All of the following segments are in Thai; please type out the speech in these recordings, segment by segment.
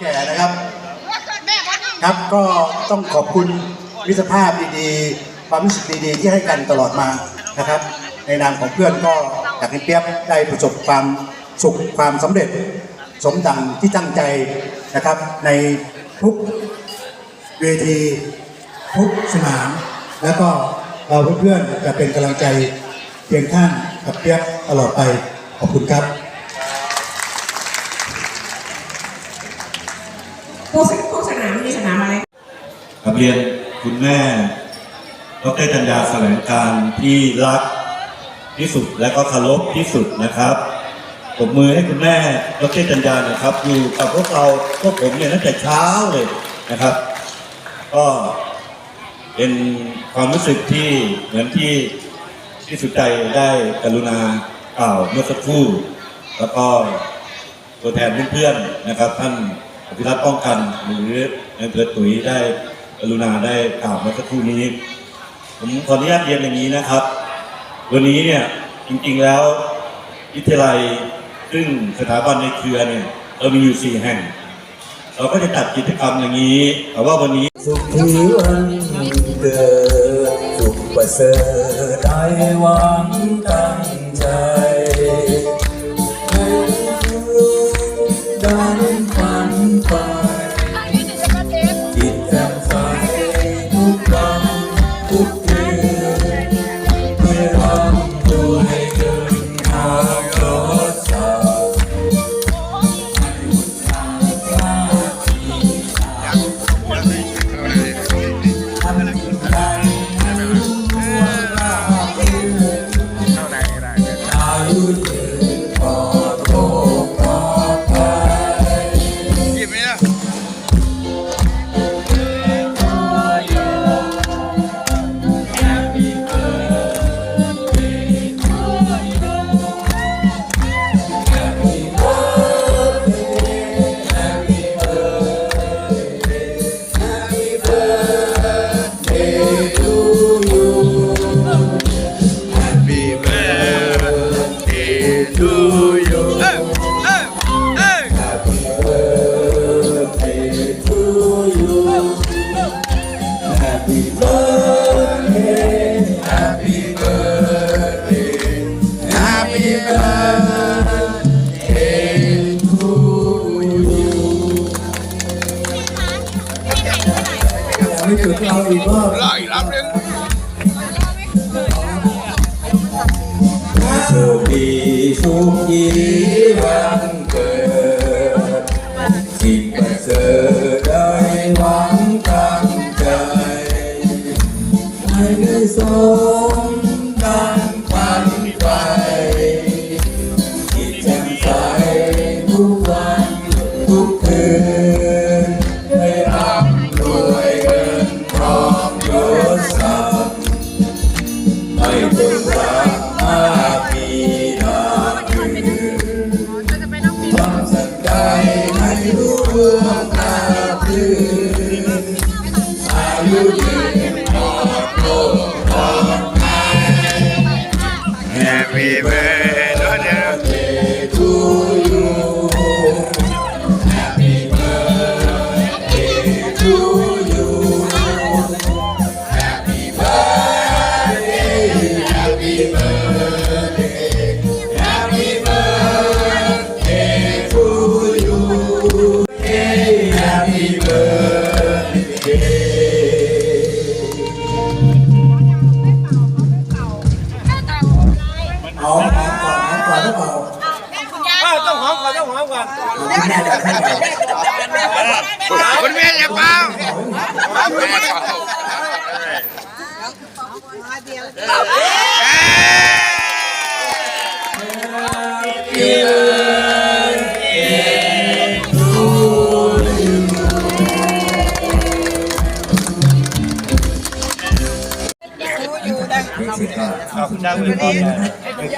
แก่นะครับครับก็ต้องขอบคุณมิตรภาพดีๆ ความรู้สึกดีๆ ที่ให้กันตลอดมานะครับ ในนามของเพื่อนก็อยากให้เปียบได้ประสบความสุขความสำเร็จ สมดังที่ตั้งใจนะครับ ในทุกเวทีทุกสนาม แล้วก็เราเพื่อนๆจะเป็นกำลังใจเพียงข้างกับเปียบตลอดไปขอบคุณครับ เรียนคุณแม่ดรจันยาแสวงการที่รักที่สุดและก็เคารพที่สุดนะครับปรบมือให้คุณแม่ดรจันยานะครับอยู่กับพวกเราพวกผมเนี่ยตั้งแต่เช้าเลยนะครับ ก็เป็นความรู้สึกที่เหมือนที่ที่สุดใจได้กรุณากล่าวเมื่อสักครู่ แล้วก็ตัวแทนเพื่อนๆนะครับ ท่านอภิรัตน์ป้องกันหรือในายอำเภอตุ๋ยได้ รุณาได้กล่าวเมื่อสักครู่นี้ ผมขออนุญาตเรียนอย่างนี้นะครับ วันนี้เนี่ยจริงๆแล้ววิทยาลัยซึ่งสถาบันในเครือเนี่ยเรามีอยู่สี่แห่ง เราก็จะจัดกิจกรรมอย่างนี้ แต่ว่าวันนี้สุขีวันเกิดสุขประเสริฐได้หวังตั้งใจ ไม่จุดเราอีกรอบโชคดีสุขีวัน Happy คุณแม่อยาเป่าคุณแม่อย่าเป่า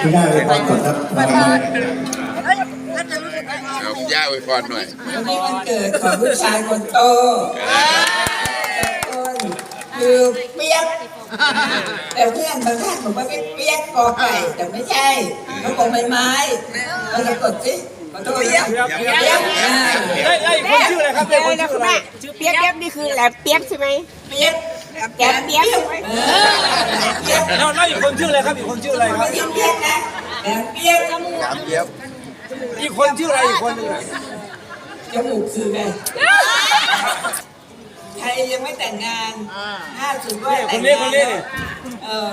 คุณแม่เลยก่อนครับ ย่าไว้พรหน่อย วันนี้วันเกิดของลูกชายคนโตคือเปียก แต่เพื่อนบางท่านบอกว่าไม่เปียกกอไก่แต่ไม่ใช่เขาบอกใบไม้เราจะกดสิขอโทษเปียกเปียกอ่าไล่ไล่คนชื่ออะไรครับไล่คนชื่ออะไรชื่อเปียกเปียกนี่คือแหลมเปียกใช่ไหมเปียกแกมเปียกเออเปียกแล้วแล้วอีกคนชื่ออะไรครับอีกคนชื่ออะไรครับเปียกนะแต่เปียกจมูก อีกคนชื่ออะไรอีกคนหนึงอะจมูกคือไงใครยังไม่แต่งงานห้าสุดว่าเนี่ยคแต่นงนี้งาคนนนี้นี่เออ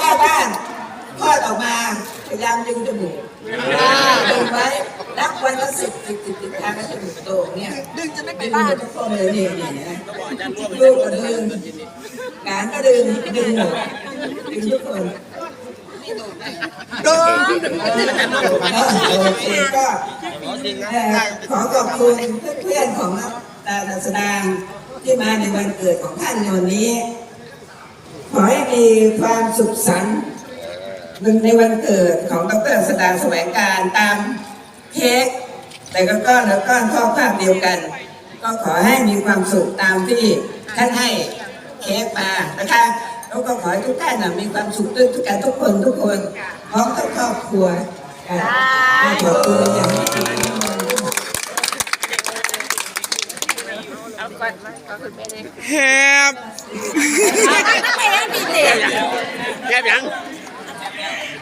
แม่บ้านคลอดออกมาพยายามดึงจมูกดึงไว้นับวันละสิบสิบสิบสิบครั้งแล้วจมูกโตเนี่ยดึงจะไม่ไปบ้านทุกคนเลยนี่นี่นะลูกก็ดึงหลานก็ดึงดึงหมดดึงทุกคน โอเคก็ขอขอบคุณเพื่อนๆของนักการแสดงที่มาในวันเกิดของท่านในวันนี้ ขอให้มีความสุขสันต์ในวันเกิดของดรสดาแสวงการตามเค้กแต่ก็ก้อนแล้วก้อนข้อภาพเดียวกัน ก็ขอให้มีความสุขตามที่ท่านให้เค้กมานะคะ แล้วก็ขอให้ทุกท่านน่ะมีความสุขด้วยทุกการทุกคนทุกคนพร้อมทั้งครอบครัวค่ะขอบคุณอย่างยิ่งเอาก่อนมาเอาขึ้นไปเลยแฮบแฮบยัง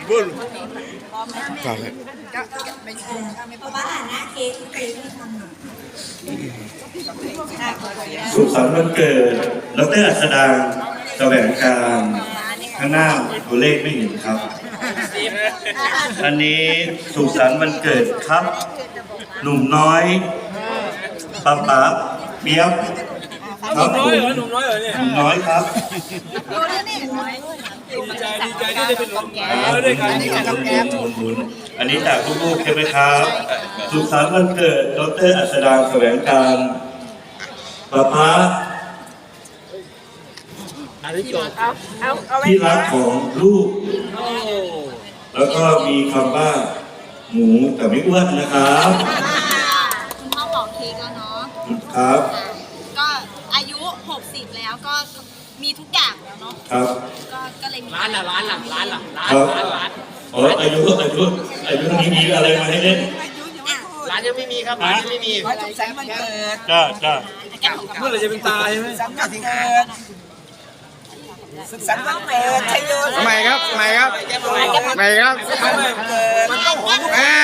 บุญสุขสันต์วันเกิดดรอัศดาง แสวงการข้างหน้าตัวเลขไม่เห็นครับ อันนี้สุขสันต์วันเกิดครับ หนุ่มน้อยป๊าป๊าเปียบคหรันุ่บมน้ผอยมเหรอหนุ่มน้อยเหรอเนี่ยหนุ่มน้อยครับดีใจดีใจที่ได้เป็นหนุ่มน้อยด้วยกันหมุนหมุนอันนี้จากลูกๆใช่ไหมครับ สุขสันต์วันเกิดดรอัศดางแสวงการป๊าป๊า อันนี้จบเอาเอาเอาไว้ที่รักของลูกแล้วก็มีคำว่า หมูแต่ไม่อ้วนนะครับคุณพ่อบอกเค้กแล้วเนาะครับ ก็อายุ 60 แล้วก็มีทุกอย่างแล้วเนาะครับ ก็ก็เลยมีร้านละร้านละร้านละร้านครับ ร้านร้านอ๋ออายุอายุอายุนี้มีอะไรมาให้เล่นร้านยังไม่มีครับร้านยังไม่มี ขอสุขสันต์วันเกิดจ้าจ้าเมื่อไหรจะเป็นตาใช่ไหมสันต์วันเกิด สุขสันต์วันเกิดชัยโยใหม่ครับใหม่ครับใหม่ครับมันต้องหอมอ่า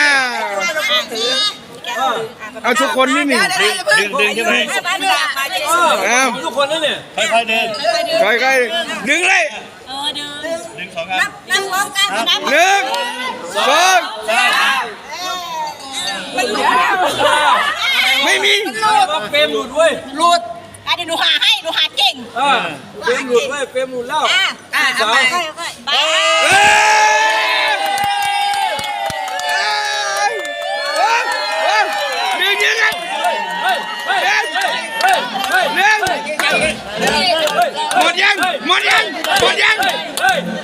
เอาทุกคนนี่หนึ่งดึงดึงดึงใช่ไหมอ้าวทุกคนนั่นเนี่ยค่อยๆเดินค่อยๆดึงเลยเออเดินดึงสองอันนั่งพร้อมกันนับหนึ่งสองไม่มีเฟรมหลุดเว้ยหลุดอะ เดี๋ยวหนูหาให้หนูหาเก่งอ่าเฟรมหลุดเว้ยเฟรมหลุดแล้วอะอะสองค่อยๆไปเฮ้ยดึงยังไงเฮ้ยเฮ้ยเฮ้ยเฮ้ยหนึ่งหมดยังหมดยังหมดยัง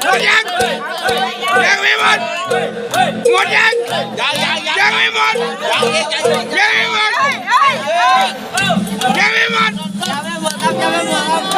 หมดยังยังไม่หมดหมดยังยังไม่หมดยังไม่หมดยังไม่หมด ยัง